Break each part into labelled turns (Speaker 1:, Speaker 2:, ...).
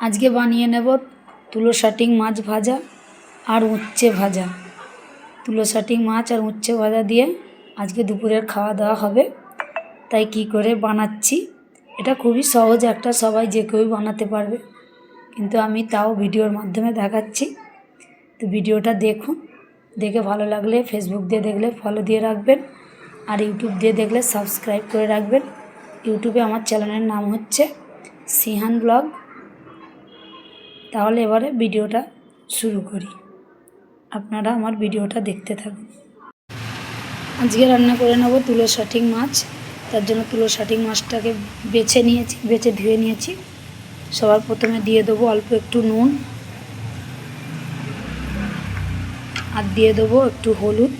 Speaker 1: আজকে বানিয়ে নেব তুলো শাটিং মাছ ভাজা আর উচ্ছে ভাজা। তুলো শাটিং মাছ আর উচ্ছে ভাজা দিয়ে আজকে দুপুরের খাওয়া দাওয়া হবে। তাই কি করে বানাচ্ছি? এটা খুবই সহজ একটা, সবাই যে কেউই বানাতে পারবে। কিন্তু আমি তাও ভিডিওর মাধ্যমে দেখাচ্ছি। তো ভিডিওটা দেখুন। দেখে ভালো লাগলে ফেসবুক দিয়ে দেখলে ফলো দিয়ে রাখবেন। আর ইউটিউব দিয়ে দেখলে সাবস্ক্রাইব করে রাখবেন। ইউটিউবে আমার চ্যানেলের নাম হচ্ছে সিহান ব্লগ। তাহলে এবারে ভিডিওটা শুরু করি। আপনারা আমার ভিডিওটা দেখতে থাকুন। আজকে রান্না করে নেব তুলো শাটিং মাছ। তার জন্য তুলো শাটিং মাছটাকে বেছে নিয়েছি, বেছে ধুয়ে নিয়েছি। সবার প্রথমে দিয়ে দেবো অল্প একটু নুন। আর দিয়ে দেবো একটু হলুদ।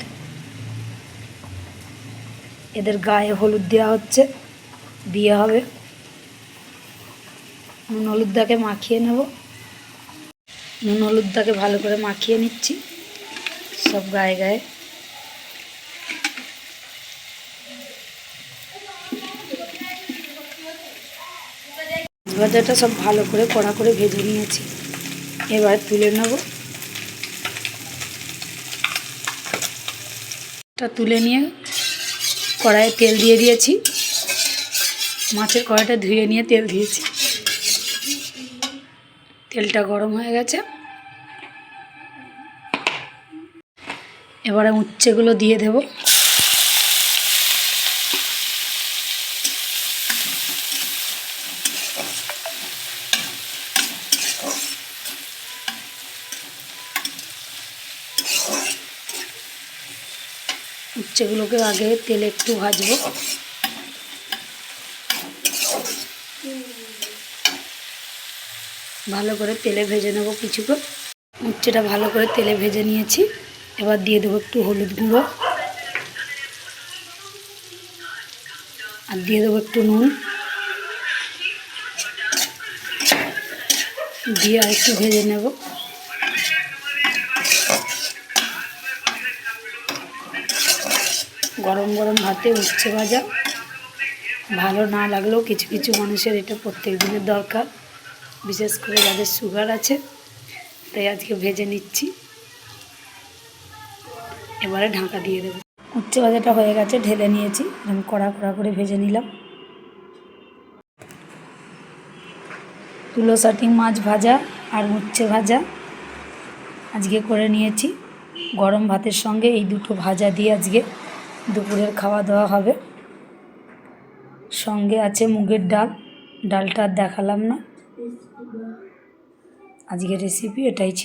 Speaker 1: এদের গায়ে হলুদ দেওয়া হচ্ছে, দিয়ে হবে। নুন হলুদটাকে মাখিয়ে নেব। নুন হলুদটাকে ভালো করে মাখিয়ে নিচ্ছি। সব গায়ে গায়ে। ভাজাটা সব ভালো করে কড়া করে ভেজে নিয়েছি। এবার তুলে নেব। তুলে নিয়ে কড়াইয়ে তেল দিয়ে দিয়েছি। মাছের কড়াইটা ধুয়ে নিয়ে তেল দিয়েছি। তেলটা গরম হয়ে গেছে। এবারে উচ্ছেগুলো দিয়ে দেব। উচ্ছেগুলোকে আগে তেলে একটু ভাজবো। ভালো করে তেলে ভেজে নেব কিছুক্ষণ। উচ্ছেটা ভালো করে তেলে ভেজে নিয়েছি। এবার দিয়ে দেবো একটু হলুদ গুঁড়ো। আর দিয়ে দেবো একটু নুন। দিয়ে আর একটু ভেজে নেব। গরম গরম ভাতে উচ্ছে ভাজা। ভালো না লাগলেও কিছু কিছু মানুষের এটা প্রত্যেক দিনের দরকার। বিশেষ করে যাদের সুগার আছে, তাই আজকে ভেজে নিচ্ছি। এবারে ঢাকা দিয়ে দেবো। উচ্ছে ভাজাটা হয়ে গেছে, ঢেলে নিয়েছি। আমি কড়া কড়া করে ভেজে নিলাম। তুলো শাটিং মাছ ভাজা আর উচ্ছে ভাজা আজকে করে নিয়েছি। গরম ভাতের সঙ্গে এই দুটো ভাজা দিয়ে আজকে দুপুরের খাওয়া দাওয়া হবে। সঙ্গে আছে মুগের ডাল। ডালটা দেখালাম না। আজকের রেসিপি এটাই ছিল।